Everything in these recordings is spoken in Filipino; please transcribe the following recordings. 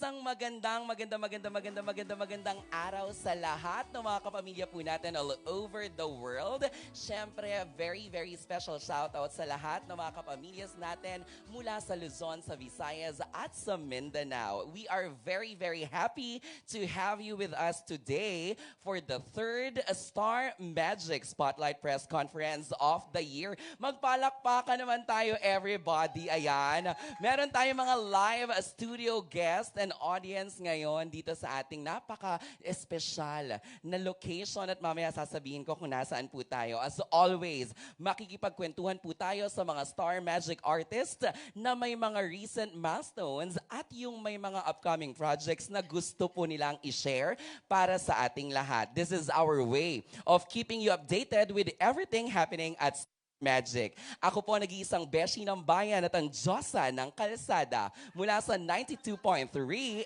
Isang magandang, maganda, maganda, maganda, maganda, magandang araw sa lahat ng mga kapamilya po natin all over the world. Siyempre, very, very special shoutout sa lahat ng mga kapamilyas natin mula sa Luzon, sa Visayas, at sa Mindanao. We are very, very happy to have you with us today for the third Star Magic Spotlight Press Conference of the year. Magpalakpakan naman tayo, everybody. Ayan. Meron tayong mga live studio guest and audience ngayon dito sa ating napaka-espesyal na location at mamaya sasabihin ko kung nasaan po tayo. As always, makikipagkwentuhan po tayo sa mga Star Magic artists na may mga recent milestones at yung may mga upcoming projects na gusto po nilang i-share para sa ating lahat. This is our way of keeping you updated with everything happening at Magic. Ako po nag-iisang beshi ng bayan at ang Diyosa ng Kalsada mula sa 92.3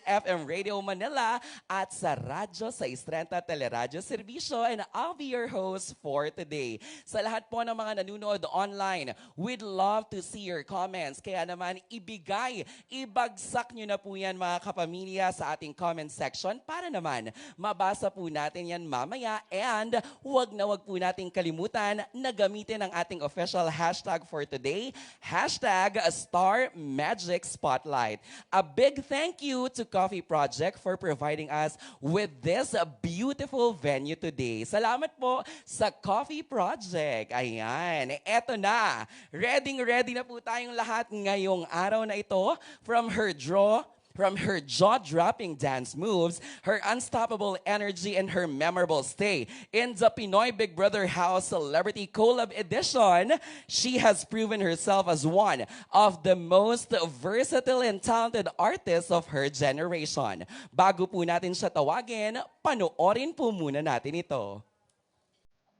FM Radio Manila at sa radyo sa Istrenta Teleradyo Serbisyo and I'll be your host for today. Sa lahat po ng mga nanonood online, we'd love to see your comments. Kaya naman ibigay, ibagsak nyo na po yan mga kapamilya sa ating comment section para naman mabasa po natin yan mamaya and wag na wag po nating kalimutan na gamitin ang ating official hashtag for today, hashtag Star Magic Spotlight. A big thank you to Coffee Project for providing us with this beautiful venue today. Salamat po sa Coffee Project. Ayan, eto na. Ready, ready na po tayong lahat ngayong araw na ito from her draw from her jaw-dropping dance moves, her unstoppable energy, and her memorable stay in the Pinoy Big Brother House Celebrity Collab Edition, she has proven herself as one of the most versatile and talented artists of her generation. Bago po natin siya tawagin, panoorin po muna natin ito.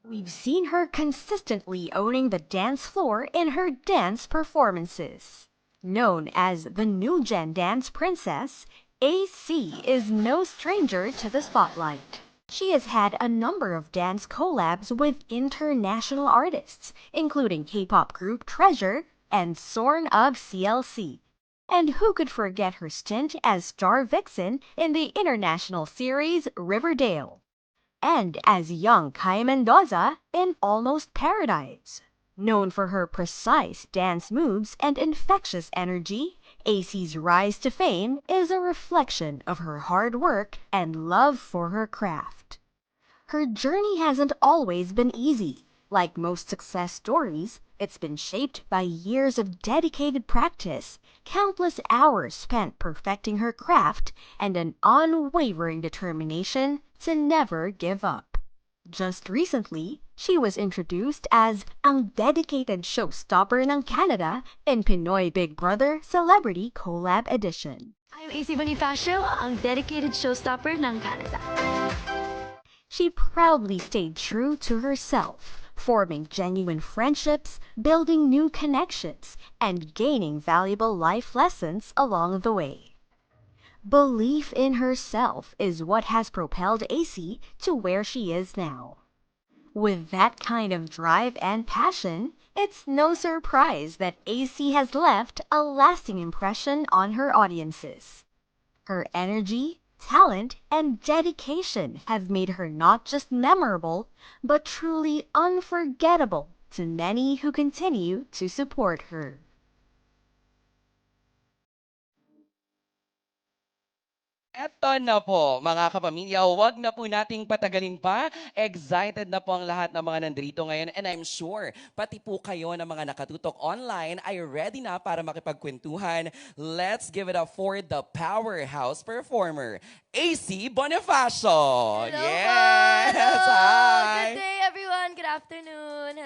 We've seen her consistently owning the dance floor in her dance performances. Known as the New Gen Dance Princess, AC is no stranger to the spotlight. She has had a number of dance collabs with international artists, including K-pop group Treasure and Sorn of CLC. And who could forget her stint as star vixen in the international series Riverdale? and as young Kaya Mendoza in Almost Paradise. Known for her precise dance moves and infectious energy, AC's rise to fame is a reflection of her hard work and love for her craft. Her journey hasn't always been easy. Like most success stories, it's been shaped by years of dedicated practice, countless hours spent perfecting her craft, and an unwavering determination to never give up. Just recently, she was introduced as ang dedicated showstopper ng Canada in Pinoy Big Brother Celebrity Collab Edition. I'm AC Bonifacio, ang dedicated showstopper ng Canada. She proudly stayed true to herself, forming genuine friendships, building new connections, and gaining valuable life lessons along the way. Belief in herself is what has propelled AC to where she is now. With that kind of drive and passion, it's no surprise that AC has left a lasting impression on her audiences. Her energy, talent, and dedication have made her not just memorable, but truly unforgettable to many who continue to support her. Eto na po, mga kapamilya, wag na po nating patagalin pa. Excited na po ang lahat ng mga nandito ngayon and I'm sure pati po kayo na mga nakatutok online ay ready na para makipagkwentuhan. Let's give it up for the powerhouse performer, AC Bonifacio. Hello yes! po! Hello! Hi! Good day!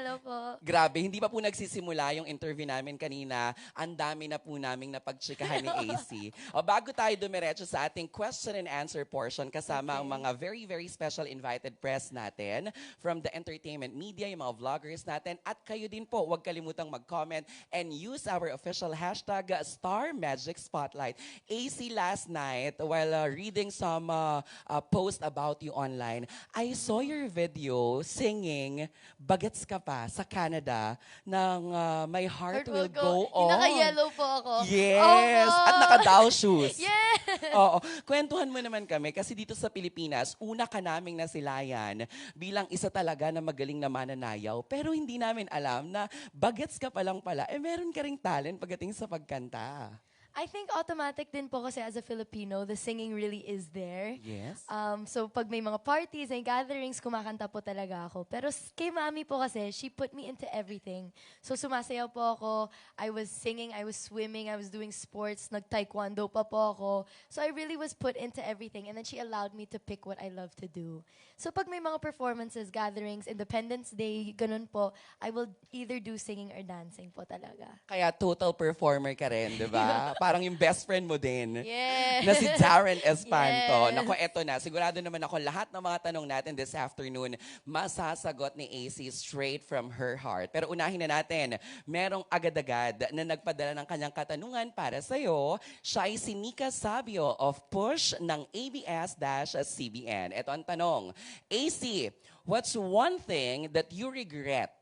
Hello po. Grabe, hindi pa po nagsisimula yung interview namin kanina. Ang dami na po naming napagtsikahan ni AC. o bago tayo dumiretso sa ating question and answer portion kasama ang mga very, very special invited press natin from the entertainment media, yung mga vloggers natin. At kayo din po, huwag kalimutang mag-comment and use our official hashtag uh, Star Magic Spotlight. AC last night, while uh, reading some uh, uh, post about you online, I saw your video singing Bagets Ka Pa sa Canada ng uh, My Heart, Will Go, On. Naka-yellow po ako. Yes! Opo. At naka-dow shoes. Yes! Oo. Kwentuhan mo naman kami kasi dito sa Pilipinas, una ka naming nasilayan bilang isa talaga na magaling na mananayaw. Pero hindi namin alam na bagets ka pa lang pala, eh meron ka ring talent pagdating sa pagkanta. I think automatic din po kasi as a Filipino, the singing really is there. Yes. Um, so pag may mga parties and gatherings, kumakanta po talaga ako. Pero kay mami po kasi, she put me into everything. So sumasayaw po ako, I was singing, I was swimming, I was doing sports, nag-taekwondo pa po ako. So I really was put into everything and then she allowed me to pick what I love to do. So pag may mga performances, gatherings, Independence Day, ganun po, I will either do singing or dancing po talaga. Kaya total performer ka rin, di ba? Parang yung best friend mo din. Yes. na si Darren Espanto. Yes. Nako, eto na. Sigurado naman ako lahat ng mga tanong natin this afternoon masasagot ni AC straight from her heart. Pero unahin na natin, merong agad-agad na nagpadala ng kanyang katanungan para sa'yo. Siya ay si Nika Sabio of Push ng ABS-CBN. Ito ang tanong. AC, what's one thing that you regret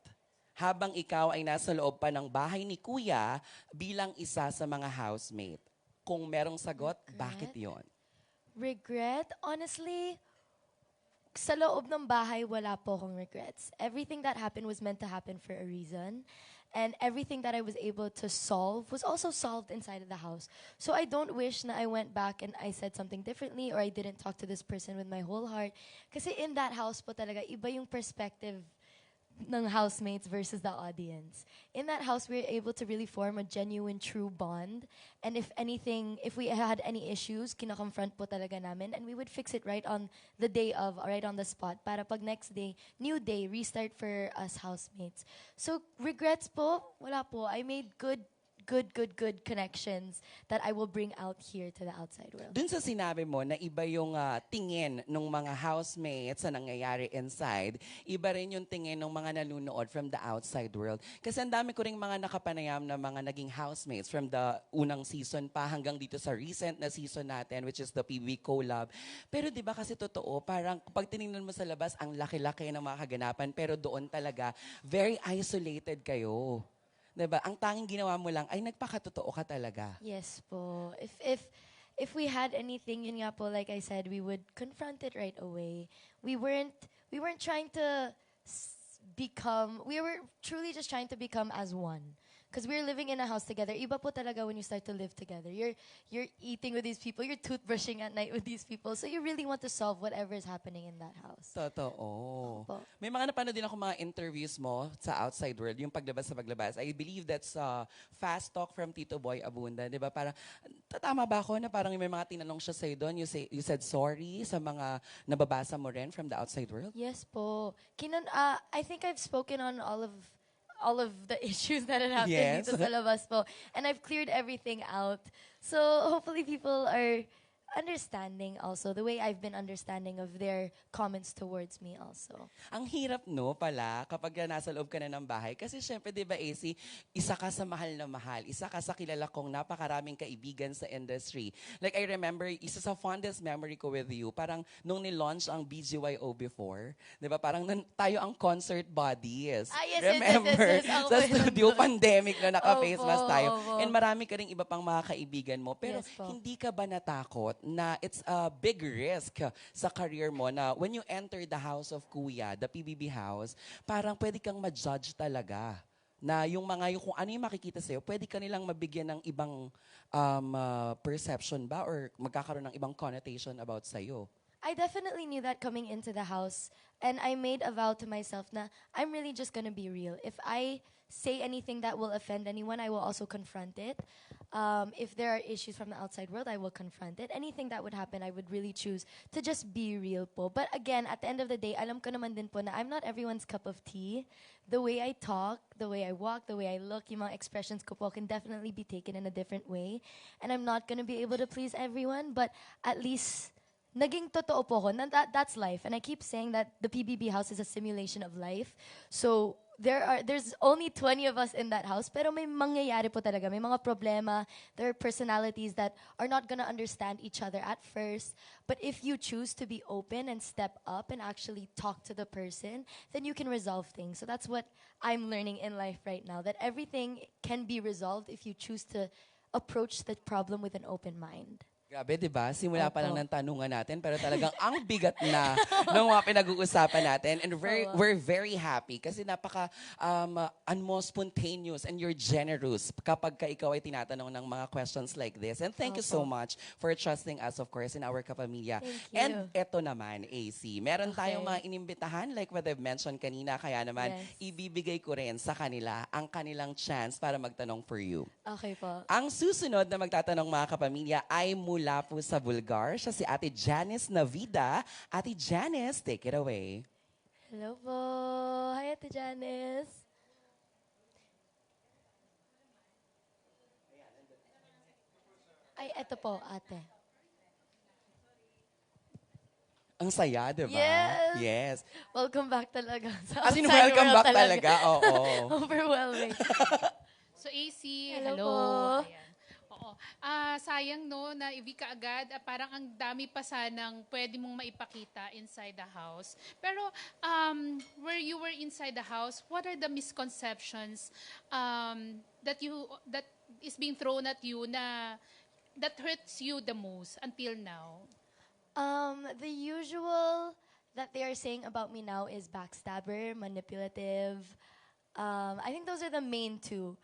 habang ikaw ay nasa loob pa ng bahay ni Kuya bilang isa sa mga housemate? Kung merong sagot, bakit yon? Regret? Honestly, sa loob ng bahay, wala po akong regrets. Everything that happened was meant to happen for a reason. And everything that I was able to solve was also solved inside of the house. So I don't wish na I went back and I said something differently or I didn't talk to this person with my whole heart. Kasi in that house po talaga, iba yung perspective ng housemates versus the audience. In that house, we were able to really form a genuine, true bond. And if anything, if we had any issues, kinakonfront po talaga namin. And we would fix it right on the day of, right on the spot. Para pag next day, new day, restart for us housemates. So, regrets po, wala po. I made good, good, good, good connections that I will bring out here to the outside world. Dun sa sinabi mo na iba yung ah, tingin ng mga housemates sa nangyayari inside, iba rin yung tingin ng mga nanonood from the outside world. Kasi ang dami ko ring mga nakapanayam na mga naging housemates from the unang season pa hanggang dito sa recent na season natin, which is the PB Collab. Pero di ba kasi totoo, parang pag tinignan mo sa labas, ang laki-laki ng mga kaganapan, pero doon talaga, very isolated kayo. 'Di ba? Ang tanging ginawa mo lang ay nagpakatotoo ka talaga. Yes po. If if if we had anything, yun nga po, like I said, we would confront it right away. We weren't we weren't trying to become. We were truly just trying to become as one. Because we're living in a house together. Iba po talaga when you start to live together. You're you're eating with these people. You're toothbrushing at night with these people. So you really want to solve whatever is happening in that house. Totoo. Opo. May mga napanood din ako mga interviews mo sa outside world, yung paglabas sa paglabas. I believe that's uh, fast talk from Tito Boy Abunda. Di ba? Parang, tatama ba ako na parang may mga tinanong siya sa'yo doon? You, say, you said sorry sa mga nababasa mo rin from the outside world? Yes po. Kinan, uh, I think I've spoken on all of all of the issues that had happened Yes. dito sa labas po. And I've cleared everything out. So hopefully people are understanding also the way I've been understanding of their comments towards me also. Ang hirap no pala kapag nasa loob ka na ng bahay. Kasi syempre, di ba AC, isa ka sa mahal na mahal. Isa ka sa kilala kong napakaraming kaibigan sa industry. Like I remember, isa sa fondest memory ko with you, parang nung ni-launch ang BGYO before, di ba parang nan- tayo ang concert bodies. Ah, yes, yes, yes, remember? yes, yes. Ako sa studio, pandemic na naka-face Opo, mask tayo. opo. And marami ka rin iba pang mga kaibigan mo. Pero Yes po. hindi ka ba natakot na it's a big risk sa career mo na when you enter the house of Kuya, the PBB house, parang pwede kang ma-judge talaga na yung mga yung kung ano yung makikita sa'yo, pwede ka nilang mabigyan ng ibang um, uh, perception ba or magkakaroon ng ibang connotation about sa'yo. I definitely knew that coming into the house. And I made a vow to myself na I'm really just gonna be real. If I say anything that will offend anyone, I will also confront it. Um, if there are issues from the outside world, I will confront it. Anything that would happen, I would really choose to just be real po. But again, at the end of the day, alam ko naman din po na I'm not everyone's cup of tea. The way I talk, the way I walk, the way I look, yung mga expressions ko po can definitely be taken in a different way. And I'm not gonna be able to please everyone, but at least naging totoo po ko. That, that's life. And I keep saying that the PBB house is a simulation of life. So, there are there's only 20 of us in that house pero may mangyayari po talaga. May mga problema. There are personalities that are not gonna understand each other at first. But if you choose to be open and step up and actually talk to the person then you can resolve things. So that's what i'm learning in life right now that everything can be resolved if you choose to approach the problem with an open mind Grabe, di ba? Simula pa lang Opo. ng tanungan natin, pero talagang ang bigat na ng mga pinag-uusapan natin. And very, we're very happy kasi napaka um, ano mo, spontaneous and you're generous kapag ka ikaw ay tinatanong ng mga questions like this. And thank you so Opo. much for trusting us, of course, in our kapamilya. Thank you. And eto naman, AC, meron tayong Okay. mga inimbitahan like what I've mentioned kanina, kaya naman Yes. ibibigay ko rin sa kanila ang kanilang chance para magtanong for you. Okay po. Ang susunod na magtatanong mga kapamilya ay mula po sa Bulgar. Siya si Ate Janice Navida. Ate Janice, take it away. Hello po. Hi, Ate Janice. Ay, eto po, ate. Ang saya, di ba? Yes. Yes. Welcome back talaga. Sa As in, welcome back talaga. Oo. Overwhelming. So AC, Hello hello. po. Ayan. Ah, sayang no na iwi ka agad, ah, parang ang dami pa sanang pwede mong maipakita inside the house. Pero um, where you were inside the house, what are the misconceptions um, that you that is being thrown at you na that hurts you the most until now? Um, the usual that they are saying about me now is backstabber, manipulative. Um, I think those are the main two.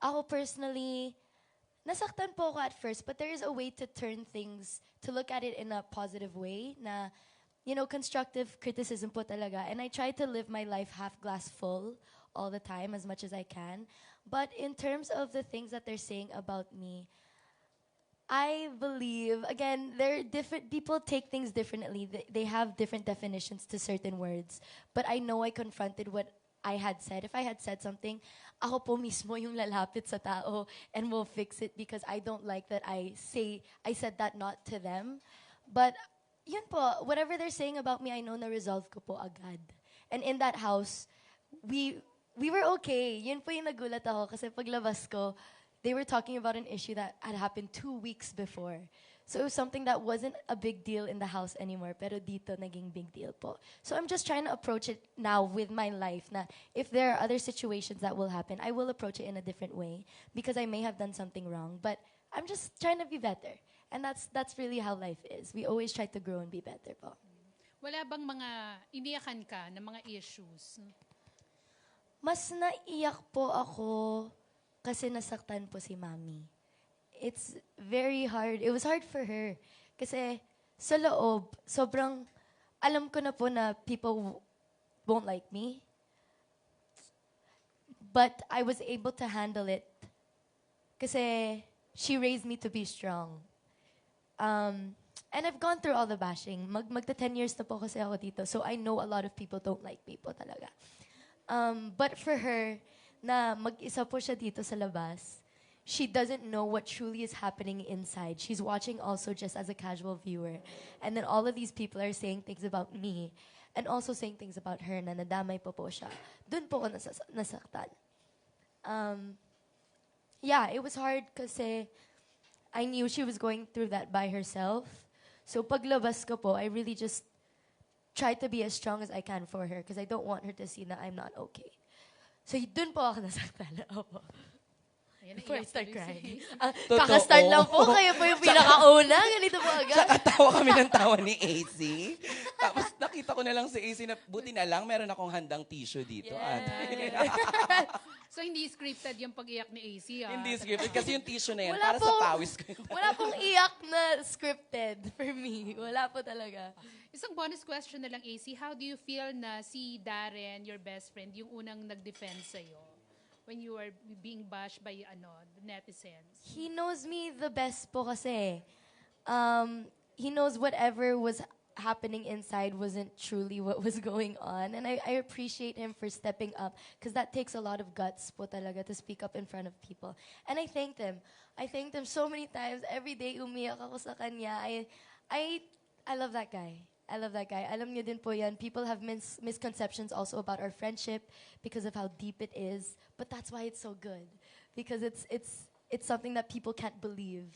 Ako personally, nasaktan po ako at first, but there is a way to turn things, to look at it in a positive way, na, you know, constructive criticism po talaga. And I try to live my life half glass full all the time as much as I can. But in terms of the things that they're saying about me, I believe again there are different people take things differently. They, they have different definitions to certain words. But I know I confronted what I had said. If I had said something, ako po mismo yung lalapit sa tao and will fix it because I don't like that I say I said that not to them. But yun po, whatever they're saying about me, I know na resolve ko po agad. And in that house, we we were okay. Yun po yung nagulat ako kasi paglabas ko, they were talking about an issue that had happened two weeks before. So it was something that wasn't a big deal in the house anymore, pero dito naging big deal po. So I'm just trying to approach it now with my life na if there are other situations that will happen, I will approach it in a different way because I may have done something wrong, but I'm just trying to be better. And that's that's really how life is. We always try to grow and be better po. Wala bang mga iniyakan ka na mga issues? Mas naiyak po ako kasi nasaktan po si mami. It's very hard. It was hard for her. Kasi sa loob, sobrang alam ko na po na people won't like me. But I was able to handle it. Kasi she raised me to be strong. Um, and I've gone through all the bashing. Mag magta 10 years na po kasi ako dito. So I know a lot of people don't like me po talaga. Um, but for her, na mag-isa po siya dito sa labas, she doesn't know what truly is happening inside. She's watching also just as a casual viewer. And then all of these people are saying things about me and also saying things about her na nadamay po po siya. Doon po ako nasas- nasaktan. Um, yeah, it was hard kasi I knew she was going through that by herself. So paglabas ko po, I really just try to be as strong as I can for her because I don't want her to see that I'm not okay. So dun po ako nasaktan. Opo. Ayan, Before I start crying. AC. Ah, Totoo. kakastart lang po. Kayo po yung pinakauna. Ganito po agad. Nakatawa kami ng tawa ni AC. Tapos nakita ko na lang si AC na buti na lang meron akong handang tissue dito. ate. So hindi scripted yung pag-iyak ni AC ah. Hindi scripted kasi yung tissue na yan Wala para sa po. pawis ko. yun. Wala pong iyak na scripted for me. Wala po talaga. Isang bonus question na lang, AC. How do you feel na si Darren, your best friend, yung unang nag-defend sa'yo when you were being bashed by ano, the netizens? He knows me the best po kasi. Um, he knows whatever was happening inside wasn't truly what was going on. And I, I appreciate him for stepping up because that takes a lot of guts po talaga to speak up in front of people. And I thanked him. I thanked him so many times. Every day umiyak ako sa kanya. I, I, I love that guy. I love that guy. Alam niyo din po yan, people have mis- misconceptions also about our friendship because of how deep it is. But that's why it's so good. Because it's, it's, it's something that people can't believe.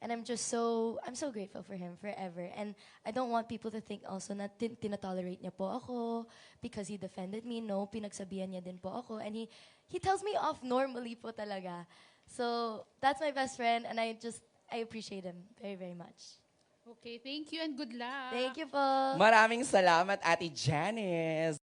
And I'm just so, I'm so grateful for him forever. And I don't want people to think also na tin- tinatolerate niya po ako because he defended me. No, pinagsabihan niya din po ako. And he, he tells me off normally po talaga. So, that's my best friend. And I just, I appreciate him very, very much. Okay, thank you and good luck. Thank you po. Maraming salamat, Ate Janice.